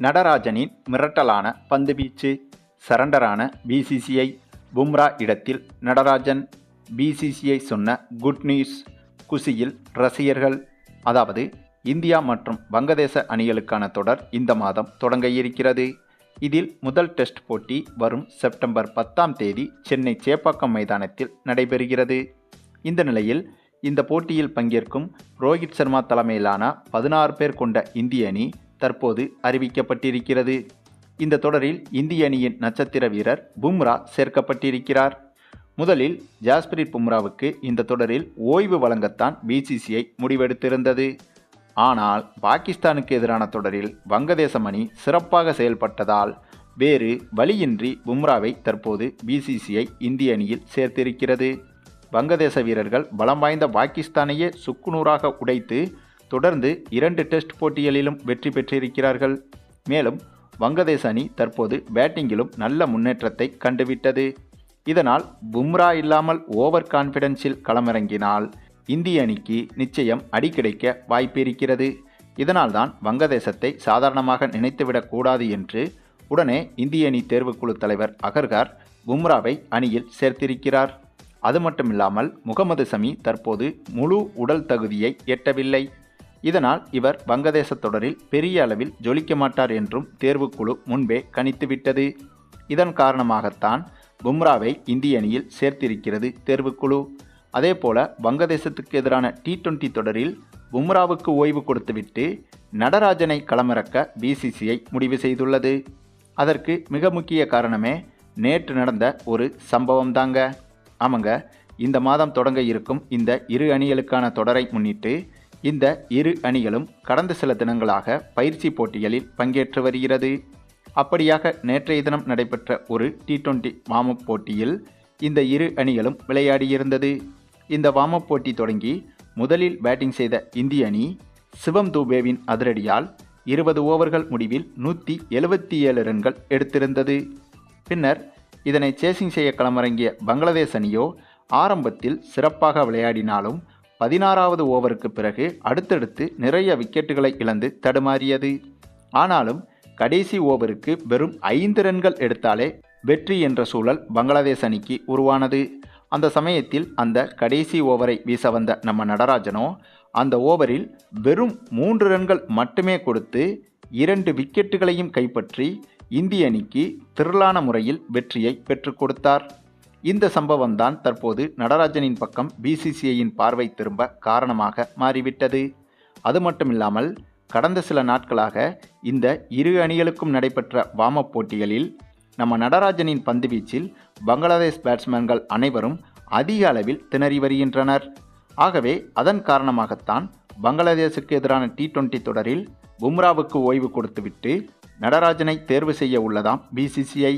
நடராஜனின் மிரட்டலான பந்து வீச்சு சரண்டரான பிசிசிஐ பும்ரா இடத்தில் நடராஜன் பிசிசிஐ சொன்ன குட் நியூஸ் குசியில் ரசிகர்கள் அதாவது இந்தியா மற்றும் வங்கதேச அணிகளுக்கான தொடர் இந்த மாதம் தொடங்க இருக்கிறது இதில் முதல் டெஸ்ட் போட்டி வரும் செப்டம்பர் பத்தாம் தேதி சென்னை சேப்பாக்கம் மைதானத்தில் நடைபெறுகிறது. இந்த நிலையில் இந்த போட்டியில் பங்கேற்கும் ரோஹித் சர்மா தலைமையிலான பதினாறு பேர் கொண்ட இந்திய அணி தற்போது அறிவிக்கப்பட்டிருக்கிறது. இந்த தொடரில் இந்திய அணியின் நட்சத்திர வீரர் பும்ரா சேர்க்கப்பட்டிருக்கிறார். முதலில் ஜாஸ்பிரிட் பும்ராவுக்கு இந்த தொடரில் ஓய்வு வழங்கத்தான் பிசிசிஐ முடிவெடுத்திருந்தது. ஆனால் பாகிஸ்தானுக்கு எதிரான தொடரில் வங்கதேசம் அணி சிறப்பாக செயல்பட்டதால் வேறு வழியின்றி பும்ராவை தற்போது பிசிசிஐ இந்திய அணியில் சேர்த்திருக்கிறது. வங்கதேச வீரர்கள் பலம் வாய்ந்த பாகிஸ்தானையே சுக்குநூறாக உடைத்து தொடர்ந்து இரண்டு டெஸ்ட் போட்டிகளிலும் வெற்றி பெற்றிருக்கிறார்கள். மேலும் வங்கதேச அணி தற்போது பேட்டிங்கிலும் நல்ல முன்னேற்றத்தை கண்டுவிட்டது. இதனால் பும்ரா இல்லாமல் ஓவர் கான்ஃபிடென்ஸில் களமிறங்கினால் இந்திய அணிக்கு நிச்சயம் அடி கிடைக்க வாய்ப்பு இருக்கிறது இதனால்தான் வங்கதேசத்தை சாதாரணமாக நினைத்துவிடக்கூடாது என்று உடனே இந்திய அணி தேர்வுக்குழு தலைவர் அகர்கார் பும்ராவை அணியில் சேர்த்திருக்கிறார். அது மட்டுமில்லாமல் முகமது சமி தற்போது முழு உடல் தகுதியை எட்டவில்லை. இதனால் இவர் வங்கதேச தொடரில் பெரிய அளவில் ஜொலிக்க மாட்டார் என்றும் தேர்வுக்குழு முன்பே கணித்துவிட்டது. இதன் காரணமாகத்தான் பும்ராவை இந்திய அணியில் சேர்த்திருக்கிறது தேர்வுக்குழு அதேபோல வங்கதேசத்துக்கு எதிரான டி டுவெண்டி தொடரில் பும்ராவுக்கு ஓய்வு கொடுத்துவிட்டு நடராஜனை களமிறக்க பிசிசிஐ முடிவு செய்துள்ளது. அதற்கு மிக முக்கிய காரணமே நேற்று நடந்த ஒரு சம்பவம் தாங்க ஆமாங்க இந்த மாதம் தொடங்க இருக்கும் இந்த இரு அணிகளுக்கான தொடரை முன்னிட்டு இந்த இரு அணிகளும் கடந்த சில தினங்களாக பயிற்சி போட்டிகளில் பங்கேற்று வருகிறது. அப்படியாக நேற்றைய தினம் நடைபெற்ற ஒரு டி டுவெண்டி வாமப் போட்டியில் இந்த இரு அணிகளும் விளையாடியிருந்தது. இந்த வாமப் போட்டி தொடங்கி முதலில் பேட்டிங் செய்த இந்திய அணி சிவம் தூபேவின் அதிரடியால் இருபது ஓவர்கள் முடிவில் நூற்றி எழுபத்தி ஏழு ரன்கள் எடுத்திருந்தது. பின்னர் இதனை சேசிங் செய்ய களமிறங்கிய பங்களாதேஷ் அணியோ ஆரம்பத்தில் சிறப்பாக விளையாடினாலும் பதினாறாவது ஓவருக்கு பிறகு அடுத்தடுத்து நிறைய விக்கெட்டுகளை இழந்து தடுமாறியது. ஆனாலும் கடைசி ஓவருக்கு வெறும் ஐந்து ரன்கள் எடுத்தாலே வெற்றி என்ற சூழல் பங்களாதேஷ் அணிக்கு உருவானது. அந்த சமயத்தில் அந்த கடைசி ஓவரை வீச வந்த நம்ம நடராஜனோ அந்த ஓவரில் வெறும் மூன்று ரன்கள் மட்டுமே கொடுத்து இரண்டு விக்கெட்டுகளையும் கைப்பற்றி இந்திய அணிக்கு திரளான முறையில் வெற்றியை பெற்றுக் கொடுத்தார். இந்த சம்பவம்தான் தற்போது நடராஜனின் பக்கம் பிசிசிஐயின் பார்வை திரும்ப காரணமாக மாறிவிட்டது. அது மட்டுமில்லாமல் கடந்த சில நாட்களாக இந்த இரு அணிகளுக்கும் நடைபெற்ற வாமப் போட்டிகளில் நம்ம நடராஜனின் பந்துவீச்சில் பங்களாதேஷ் பேட்ஸ்மேன்கள் அனைவரும் அதிக அளவில் திணறி வருகின்றனர். ஆகவே அதன் காரணமாகத்தான் பங்களாதேஷுக்கு எதிரான டி டுவெண்டி தொடரில் பும்ராவுக்கு ஓய்வு கொடுத்துவிட்டு நடராஜனை தேர்வு செய்ய உள்ளதாம் பிசிசிஐ